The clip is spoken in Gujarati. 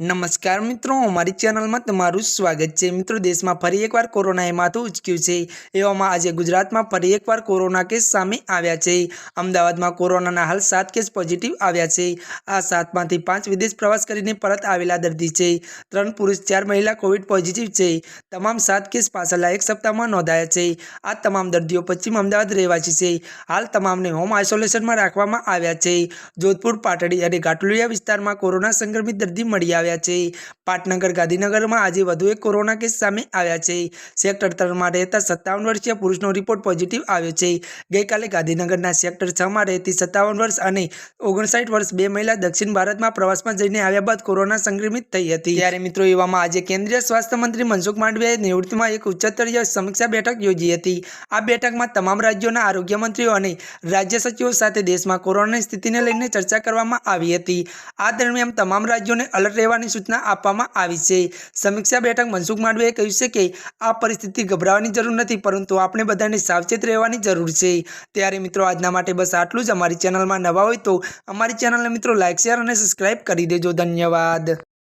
નમસ્કાર મિત્રો, અમારી ચેનલમાં તમારું સ્વાગત છે. મિત્રો, દેશમાં ફરી એકવાર કોરોનાએ માથું ઉચક્યું છે. એવામાં આજે ગુજરાતમાં ફરી એકવાર કોરોના કેસ સામે આવ્યા છે. અમદાવાદમાં કોરોનાના હાલ સાત કેસ પોઝિટિવ આવ્યા છે. આ સાતમાંથી પાંચ વિદેશ પ્રવાસ કરીને પરત આવેલા દર્દી છે. ત્રણ પુરુષ, ચાર મહિલા કોવિડ પોઝિટિવ છે. તમામ સાત કેસ પાછળના એક સપ્તાહમાં નોંધાયા છે. આ તમામ દર્દીઓ પશ્ચિમ અમદાવાદ રહેવાસી છે. હાલ તમામને હોમ આઇસોલેશનમાં રાખવામાં આવ્યા છે. જોધપુર, પાટડી અને ઘાટુલિયા વિસ્તારમાં કોરોના સંક્રમિત દર્દી મળી આવ્યા છે. પાટનગર ગાંધીનગરમાં આજે વધુ એક કોરોના કેસ સામે આવ્યા છે. સેક્ટર ત્રણમાં રહેતા સત્તાવન વર્ષીય પુરુષનો રિપોર્ટ પોઝિટિવ આવ્યો છે. ગઈકાલે ગાંધીનગરના સેક્ટર છમાં રહેતી સત્તાવન વર્ષ અને ઓગણસાઠ વર્ષ બે મહિલા દક્ષિણ ભારતમાં પ્રવાસમાં જઈને આવ્યા બાદ કોરોના સંક્રમિત થઈ હતી. ત્યારે મિત્રો, એવામાં આજે કેન્દ્રીય સ્વાસ્થ્ય મંત્રી મનસુખ માંડવીયાએ નિવૃત્તિમાં એક ઉચ્ચસ્તરીય સમીક્ષા બેઠક યોજી હતી. આ બેઠકમાં તમામ રાજ્યોના આરોગ્ય મંત્રીઓ અને રાજ્ય સચિવો સાથે દેશમાં કોરોનાની સ્થિતિને લઈને ચર્ચા કરવામાં આવી હતી. આ દરમિયાન તમામ રાજ્યોને અલર્ટ રહેવાની સૂચના આપવામાં આવી છે. સમીક્ષા બેઠક મનસુખ માંડવીએ કહ્યું છે કે, આ પરિસ્થિતિ ગભરાવાની જરૂર નથી, પરંતુ આપણે બધાને સાવચેત રહેવાની જરૂર છે. ત્યારે મિત્રો, આજના માટે બસ આટલું જ. અમારી ચેનલમાં નવા હોય તો અમારી ચેનલને મિત્રો લાઇક શેર અને સબસ્ક્રાઇબ કરી દેજો. ધન્યવાદ.